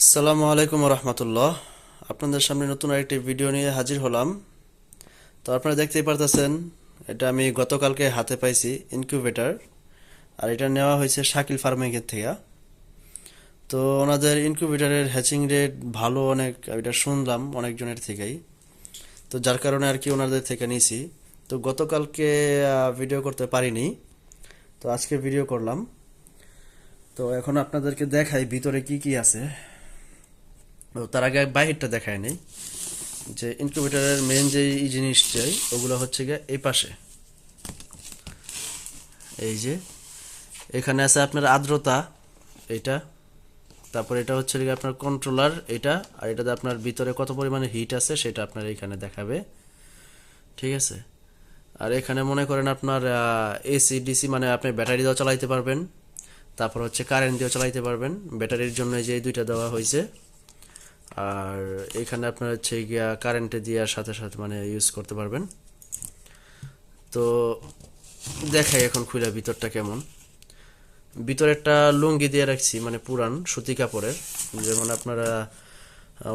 আসসালামু আলাইকুম রহমতুল্লাহ আপনাদের সামনে নতুন আরেকটি ভিডিও নিয়ে হাজির হলাম। তো আপনারা দেখতেই পারতেছেন, এটা আমি গতকালকে হাতে পাইছি ইনকিউবেটর, আর এটা নেওয়া হয়েছে শাকিল ফার্মিংয়ের থেকে। তো ওনাদের ইনকিউবেটরের হ্যাচিং রেট ভালো অনেক এটা শুনলাম অনেকজনের থেকেই। তো যার কারণে আর কি ওনাদের থেকে নিয়েছি তো গতকালকে ভিডিও করতে পারিনি। তো আজকে ভিডিও করলাম। তো এখন আপনাদেরকে দেখাই ভিতরে কি কি আছে। তার আগে বাহিরটা দেখায় নেই, যে ইনকিউবেটরের মেন যে এই জিনিসটাই, ওগুলো হচ্ছে গিয়ে এই পাশে। এই যে, এখানে আছে আপনার আর্দ্রতা, এটা, তারপর এটা হচ্ছে গিয়ে আপনার কন্ট্রোলার এটা, আর এটাতে আপনার ভিতরে কত পরিমাণে হিট আছে সেটা আপনার এখানে দেখাবে। ঠিক আছে? আর এখানে মনে করেন আপনার এসি ডিসি মানে আপনি ব্যাটারি দিয়েও চালাইতে পারবেন, তারপর হচ্ছে কারেন্ট দিয়েও চালাইতে পারবেন। ব্যাটারির জন্য যে দুইটা দেওয়া হয়েছে। আর এখানে আপনার হচ্ছে গিয়া কারেন্টে দেওয়ার সাথে সাথে মানে ইউজ করতে পারবেন। তো দেখাই এখন খুলে ভিতরটা কেমন। ভিতরে একটা লুঙ্গি দিয়ে রাখছি মানে পুরান, সুতি কাপড়ের। যেমন আপনারা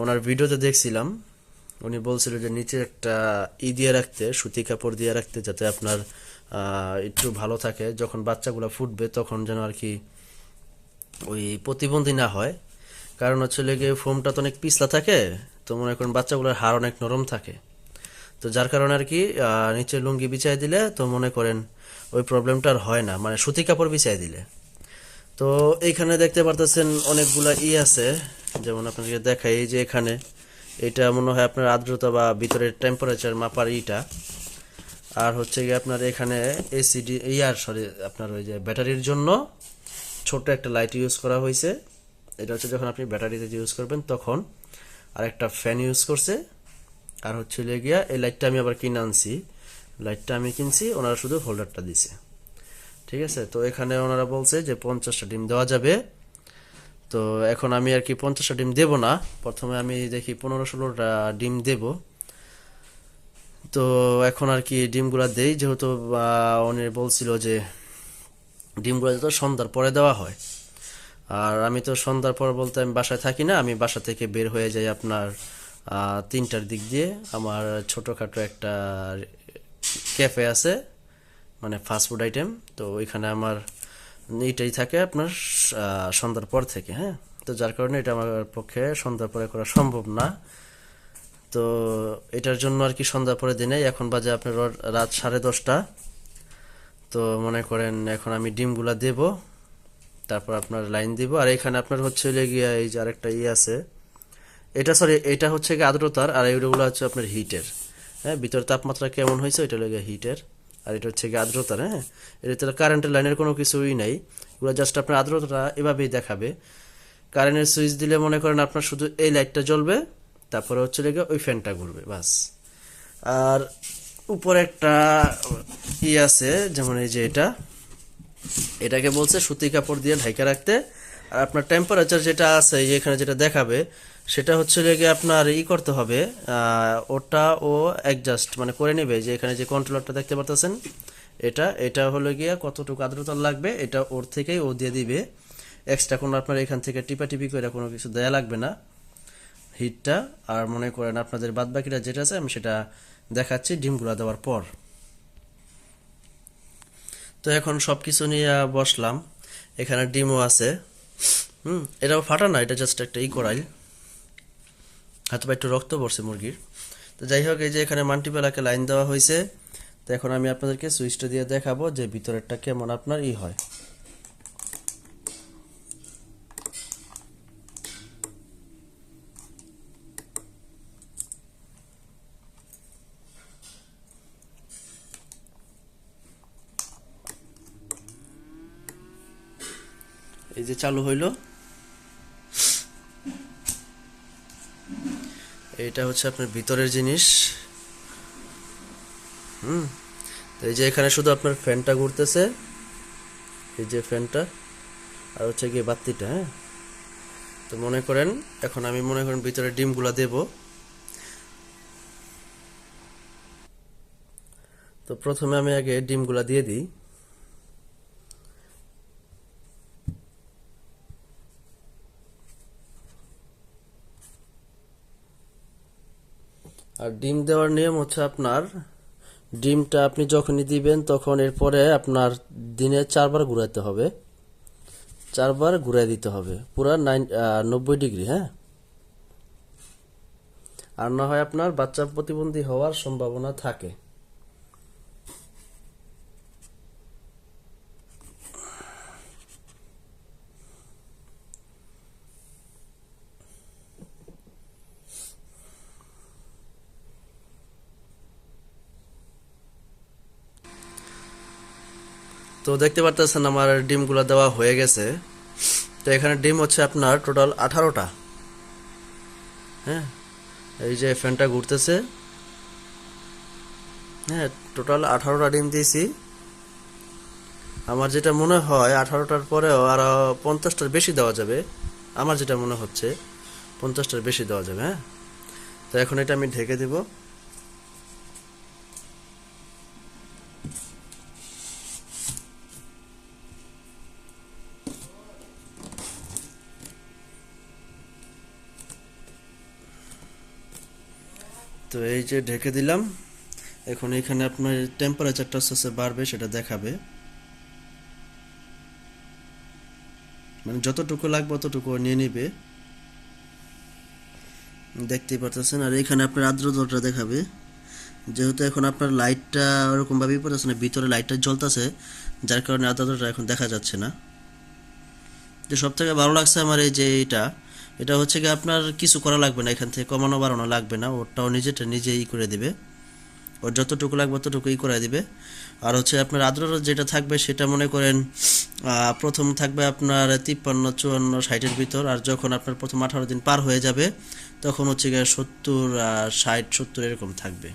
ওনার ভিডিওতে দেখছিলাম, উনি বলছিল যে নিচে একটা ই দিয়ে রাখতে, সুতি কাপড় দিয়ে রাখতে যাতে আপনার একটু ভালো থাকে। যখন বাচ্চাগুলো ফুটবে তখন যেন আর কি ওই প্রতিবন্ধী না হয়। কারণ হচ্ছে লেগে ফোমটা তো অনেক পিছলা থাকে, তো মনে করেন বাচ্চাগুলোর হাড় অনেক নরম থাকে। তো যার কারণে আর কি নিচে লুঙ্গি বিছাই দিলে তো মনে করেন ওই প্রবলেমটা আর হয় না মানে সুতি কাপড় বিছাই দিলে। তো এইখানে দেখতে পারতেছেন অনেকগুলা ই আছে, যেমন আপনাকে দেখাই এই যে এখানে, এটা মনে হয় আপনার আর্দ্রতা বা ভিতরের টেম্পারেচার মাপার ইটা। আর হচ্ছে গিয়ে আপনার এখানে এসিডি ইয়ার সরি আপনার ওই যে ব্যাটারির জন্য ছোট একটা লাইট ইউজ করা হয়েছে এটা হচ্ছে যখন আপনি ব্যাটারিতে ইউজ করবেন, তখন আর একটা ফ্যান ইউজ করছে। আর হচ্ছে গিয়া, এই লাইটটা আমি আবার কিনে আনছি। লাইটটা আমি কিনছি, ওনারা শুধু হোল্ডারটা দিছে। ঠিক আছে? তো এখানে ওনারা বলছে যে পঞ্চাশটা ডিম দেওয়া যাবে। তো এখন আমি আর কি পঞ্চাশটা ডিম দেব না। প্রথমে আমি দেখি পনেরো ষোলোটা ডিম দেব। তো এখন আর কি ডিমগুলো দেই, যেহেতু উনি বলছিল যে ডিমগুলো যত সন্ধ্যার পরে দেওয়া হয়। আর আমি তো সন্ধ্যার পর বলতে আমি বাসায় থাকি না, আমি বাসা থেকে বের হয়ে যাই আপনার তিনটার দিক দিয়ে। আমার ছোটোখাটো একটা ক্যাফে আছে মানে ফাস্টফুড আইটেম তো ওইখানে আমার এইটাই থাকে আপনার সন্ধ্যার পর থেকে হ্যাঁ। তো যার কারণে এটা আমার পক্ষে সন্ধ্যার পরে করা সম্ভব না। তো এটার জন্য আর কি সন্ধ্যার পরে দিনে, এখন বাজে আপনার রাত সাড়ে দশটা। তো মনে করেন এখন আমি ডিমগুলা দেব তারপর আপনার লাইন দিব। আর এখানে আপনার হচ্ছে গিয়া এই যে আরেকটা ই আছে। এটা সরি এটা হচ্ছে গিয়ে আর্দ্রতার আর এইগুলো হচ্ছে আপনার হিটের। হ্যাঁ ভিতরে তাপমাত্রা কেমন হয়েছে ওইটা লেগে হিটের। আর এটা হচ্ছে গিয়ে আর্দ্রতার হ্যাঁ। এটা কারেন্টের লাইনের কোনো কিছুই নাই। এগুলো জাস্ট আপনার আর্দ্রতাটা এভাবেই দেখাবে। কারেন্টের সুইচ দিলে মনে করেন আপনার শুধু এই লাইটটা জ্বলবে, তারপরে হচ্ছে লেগে ওই ফ্যানটা ঘুরবে, বাস। আর উপরে একটা ই আছে, যেমন এই যে এটা। এটাকে বলছে সুতি কাপড় দিয়ে ঢাকা রাখতে। আর আপনার টেম্পারেচার যেটা আছে এখানে যেটা দেখাবে, সেটা হচ্ছে লেগে আপনার ই করতে হবে ওটা ও অ্যাডজাস্ট মানে করে নেবে। যে এখানে যে কন্ট্রোলারটা দেখতে পারতেছেন, এটা এটা হলো গিয়ে কতটুকু আর্দ্রতা লাগবে, এটা ওর থেকেই ও দিয়ে দিবে। এক্সট্রা কোনো আপনার এখান থেকে টিপা টিপি করে কোনো কিছু দেয়া লাগবে না। হিটটা আর মনে করেন আপনাদের বাদ বাকিটা যেটা আছে, আমি সেটা দেখাচ্ছি ডিমগুলা দেওয়ার পর। তো এখন সব কিছু নিয়ে বসলাম। এখানে ডিমও আছে। হুম, এটাও ফাটা না, এটা জাস্ট একটা ই করাইল হয়তো বা একটু রক্ত পড়ছে মুরগির। তো যাই হোক, এই যে এখানে মাল্টিপ্যালাকে লাইন দেওয়া হয়েছে। তো এখন আমি আপনাদেরকে সুইচটা দিয়ে দেখাবো যে ভিতরেরটা কেমন আপনার ই হয়। এই যে চালু হইল। এইটা হচ্ছে আপনার ভিতরের জিনিস। হুম, তো এই যে এখানে শুধু আপনার ফ্যানটা ঘুরতেছে। এই যে ফ্যানটা, আর হচ্ছে গিয়ে বাতিটা হ্যাঁ। তো মনে করেন, এখন আমি মনে করেন ভিতরে ডিমগুলা দেব। তো প্রথমে আমি আগে ডিমগুলা দিয়ে দিই। আর ডিম দেওয়ার নিয়ম হচ্ছে আপনার, ডিমটা আপনি যখনই দিবেন তখন এরপরে আপনার দিনে চারবার ঘুরাইতে হবে। চারবার ঘুরাই দিতে হবে। পুরা নাইন নব্বই ডিগ্রি হ্যাঁ? আর না হয় আপনার বাচ্চা প্রতিবন্ধী হওয়ার সম্ভাবনা থাকে। তো দেখতে পারতেছেন আমার ডিমগুলো দেওয়া হয়ে গেছে। তো এখানে ডিম হচ্ছে আপনার টোটাল আঠারোটা। হ্যাঁ এই যে ফ্যানটা ঘুরতেছে। হ্যাঁ টোটাল আঠারোটা ডিম দিয়েছি। আমার যেটা মনে হয় আঠারোটার পরেও আরও পঞ্চাশটার বেশি দেওয়া যাবে। আমার যেটা মনে হচ্ছে, পঞ্চাশটার বেশি দেওয়া যাবে হ্যাঁ। তো এখন এটা আমি ঢেকে দিব তো এই যে ঢেকে দিলাম। এখন এখানে আপনার টেম্পারেচারটা আস্তে আস্তে বাড়বে, সেটা দেখাবে। মানে যতটুকু লাগবে ততটুকু ও নিয়ে নিবে। দেখতেই পারতেছেন। আর এখানে আপনার আর্দ্রতাটা দেখাবে। যেহেতু এখন আপনার লাইটটা ওরকম ভাবেই পড়তেছে না, ভিতরে লাইটটা জ্বলতেছে, যার কারণে আর্দ্রতাটা এখন দেখা যাচ্ছে না। যে সব থেকে ভালো লাগছে আমার এই যে এটা এটা হচ্ছে কি আপনার কিছু করা লাগবে না, এখান থেকে কমানো বাড়ানো লাগবে না ওরটাও নিজেটা নিজে ই করে দিবে। ওর যতটুকু লাগবে ততটুকু ই করে দিবে। আর হচ্ছে আপনার আর্দ্রতা যেটা থাকবে সেটা মনে করেন প্রথম থাকবে আপনার তিপ্পান্ন, চুয়ান্ন, ষাটের ভিতর। আর যখন আপনার প্রথম আঠারো দিন পার হয়ে যাবে, তখন হচ্ছে গিয়ে সত্তর ষাট, সত্তর এরকম থাকবে।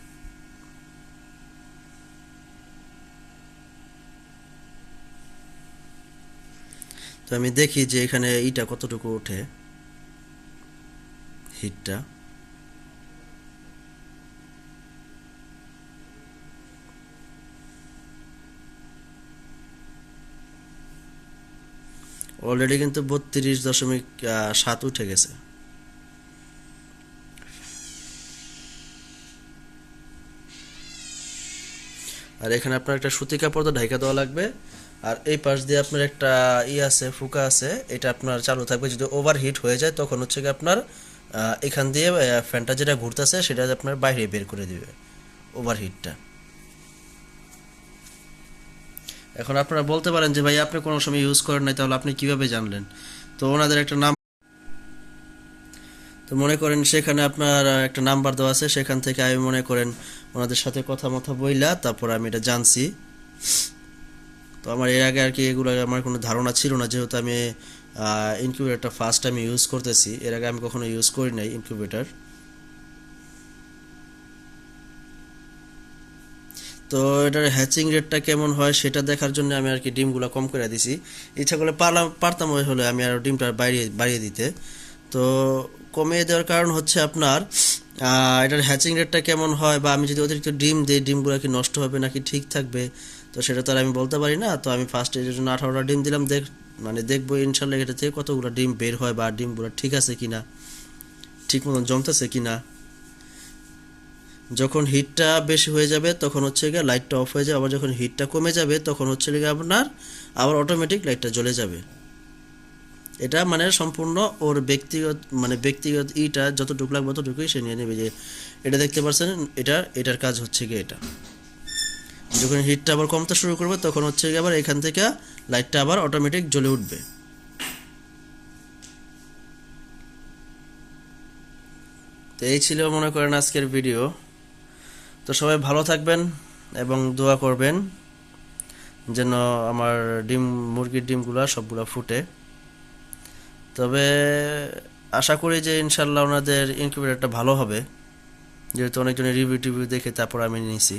তো আমি দেখি যে এখানে ইটা কতটুকু ওঠে। হিটটা। অলরেডি কিন্তু বত্রিশ দশমিক সাত উঠে গেছে। আর এখানে আপনার একটা সুতি কাপড় ঢাইকা দেওয়া লাগবে। আর এই পাশ দিয়ে আপনার একটা ই আছে, ফুকা আছে, এটা আপনার চালু থাকবে। যদি ওভার হিট হয়ে যায়, তখন হচ্ছে কি আপনার এখান দিয়ে ফ্যানটা যেটা ঘুরতেছে সেটা আপনার বাইরে বের করে দিবে ওভার হিটটা এখন আপনারা বলতে পারেন যে, ভাই, আপনি কোনো সময় ইউজ করেন নাই, তাহলে আপনি কীভাবে জানলেন? তো ওনাদের একটা নাম তো মনে করেন সেখানে আপনার একটা নাম্বার দেওয়া আছে, সেখান থেকে আমি মনে করেন ওনাদের সাথে কথা মথা বইলা তারপর আমি এটা জানছি। তো আমার এর আগে আর কি এগুলো আমার কোনো ধারণা ছিল না, যেহেতু আমি ইনকিউবেটারটা ফার্স্ট টাইম ইউজ করতেছি, এর আগে আমি কখনো ইউজ করি নাই ইনকিউবেটার তো এটার হ্যাচিং রেটটা কেমন হয় সেটা দেখার জন্য আমি আর কি ডিমগুলো কম করে দিছি। ইচ্ছা করলে পারলাম, পারতাম হলে আমি আর ডিমটা বাড়িয়ে বাড়িয়ে দিতে। তো কমিয়ে দেওয়ার কারণ হচ্ছে আপনার এটার হ্যাচিং রেটটা কেমন হয় বা আমি যদি অতিরিক্ত ডিম দিই, ডিমগুলো কি নষ্ট হবে নাকি ঠিক থাকবে? তো সেটা তো আর আমি বলতে পারি না। তো আমি ফার্স্ট এর জন্য আঠারোটা ডিম দিলাম, দেখ মানে দেখব ইনশাল্লাহ এটা থেকে কতগুলো ডিম বের হয় বা ডিমগুলো ঠিক আছে কি না ঠিক মতন জমতেছে কি না যখন হিটটা বেশি হয়ে যাবে, তখন হচ্ছে গিয়ে লাইটটা অফ হয়ে যাবে, আবার যখন হিটটা কমে যাবে, তখন হচ্ছে গিয়ে আপনার আবার অটোমেটিক লাইটটা জ্বলে যাবে। এটা মানে সম্পূর্ণ ওর ব্যক্তিগত মানে ব্যক্তিগত ইটা যতটুকু লাগবে ততটুকুই সে নিয়ে নেবে যে, এটা দেখতে পাচ্ছেন এটা, এটার কাজ হচ্ছে গিয়ে এটা। যখন হিটটা আবার কমতে শুরু করবে, তখন হচ্ছে আবার এখান থেকে লাইটটা আবার অটোমেটিক জ্বলে উঠবে। তো এই ছিল মনে করেন আজকের ভিডিও তো সবাই ভালো থাকবেন এবং দোয়া করবেন যেন আমার ডিম, মুরগির ডিমগুলো সবগুলো ফুটে। তবে আশা করি যে ইনশাল্লাহ ওনাদের ইনকিউবেটারটা ভালো হবে। যেহেতু অনেকজনের রিভিউ টিভিউ দেখে তারপর আমি নিয়েছি